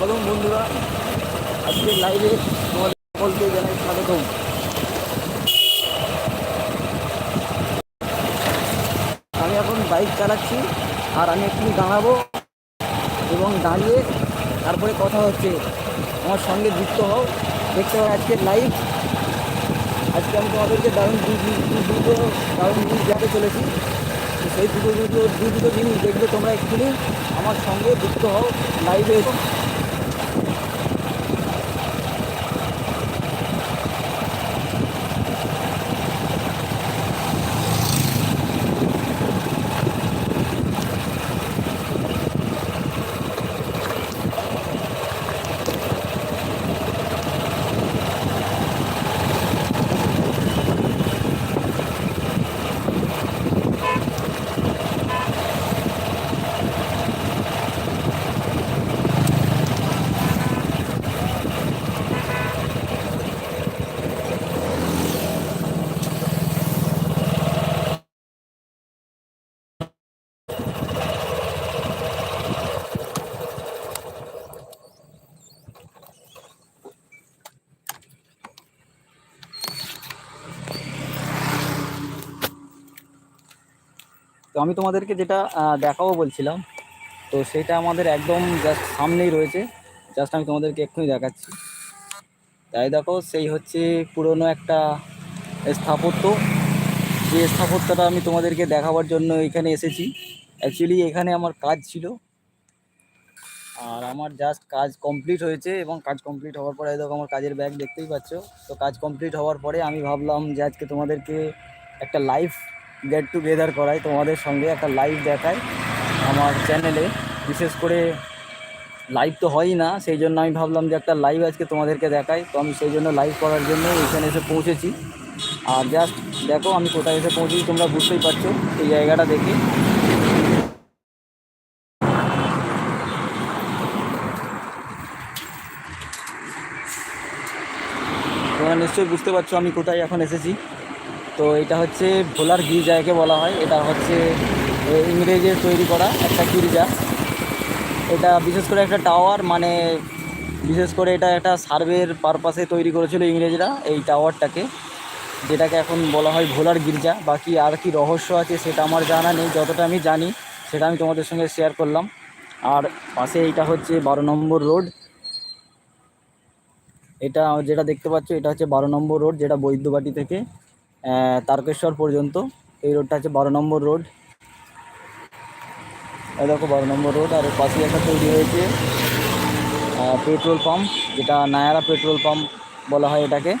বন্ধুরা। আজকে লাইভে তোমাদের সকলকে জানাই স্বাগতম। আমি এখন বাইক চালাচ্ছি, আর আমি একটু দাঁড়াবো এবং দাঁড়িয়ে তারপরে কথা হচ্ছে। আমার সঙ্গে যুক্ত হও। দেখতে হবে আজকে লাইভ আজকে আমি তোমাদেরকে দারুণ দুটো দারুণ জিনিস দেখাতে চলেছি। সেই দুটো দুটো দুটো জিনিস দেখবে তোমরা একটুখানি আমার সঙ্গে যুক্ত হও। লাইভে Thank you. আমি তোমাদেরকে যেটা দেখাবো বলছিলাম, তো সেটা আমাদের একদম জাস্ট সামনেই রয়েছে। জাস্ট আমি তোমাদেরকে এক্ষুনি দেখাচ্ছি। তাই দেখো, সেই হচ্ছে পুরনো একটা স্থাপত্য। যে স্থাপত্যটা আমি তোমাদেরকে দেখাবার জন্য এখানে এসেছি। অ্যাকচুয়ালি এখানে আমার কাজ ছিল। আর আমার জাস্ট কাজ কমপ্লিট হয়েছে এবং কাজ কমপ্লিট হওয়ার পরে, দেখো আমার কাজের ব্যাগ দেখতেই পাচ্ছ। তো কাজ কমপ্লিট হওয়ার পরে আমি ভাবলাম যে আজকে তোমাদেরকে একটা লাইভ গেট টুগেদার করাই তোমাদের সঙ্গে একটা লাইভ দেখাই আমার চ্যানেলে বিশেষ করে লাইভ তো হয়ই না, সেই জন্য আমি ভাবলাম যে একটা লাইভ আজকে তোমাদেরকে দেখাই। তো আমি সেই জন্য লাইভ করার জন্য এখানে এসে পৌঁছেছি। আর জাস্ট দেখো আমি কোথায় এসে পৌঁছেছি, তোমরা বুঝতেই পারছ এই জায়গাটা দেখে। তোমরা নিশ্চয়ই বুঝতে পারছ আমি কোথায় এখন এসেছি। তো এটা হচ্ছে ভোলার গির্জাকে বলা হয়। এটা হচ্ছে ইংরেজের তৈরি করা একটা গির্জা। এটা বিশেষ করে একটা টাওয়ার মানে বিশেষ করে এটা একটা সার্ভের পারপাসে তৈরি করেছিল ইংরেজরা এই টাওয়ারটাকে যেটাকে এখন বলা হয় ভোলার গির্জা। বাকি আর কি রহস্য আছে সেটা আমার জানা নেই, যতটা আমি জানি সেটা আমি তোমাদের সঙ্গে শেয়ার করলাম। আর পাশে এইটা হচ্ছে বারো নম্বর রোড। এটা যেটা দেখতে পাচ্ছ, এটা হচ্ছে বারো নম্বর রোড, যেটা বৈদ্যবাটি থেকে তারকেশ্বর পর্যন্ত। এই রোডটা হচ্ছে বারো নম্বর রোড। দেখো বারো নম্বর রোড, আর পাশে একটা তৈরি হয়েছে পেট্রোল পাম্প, যেটা নায়ারা পেট্রোল পাম্প বলা হয় এটাকে।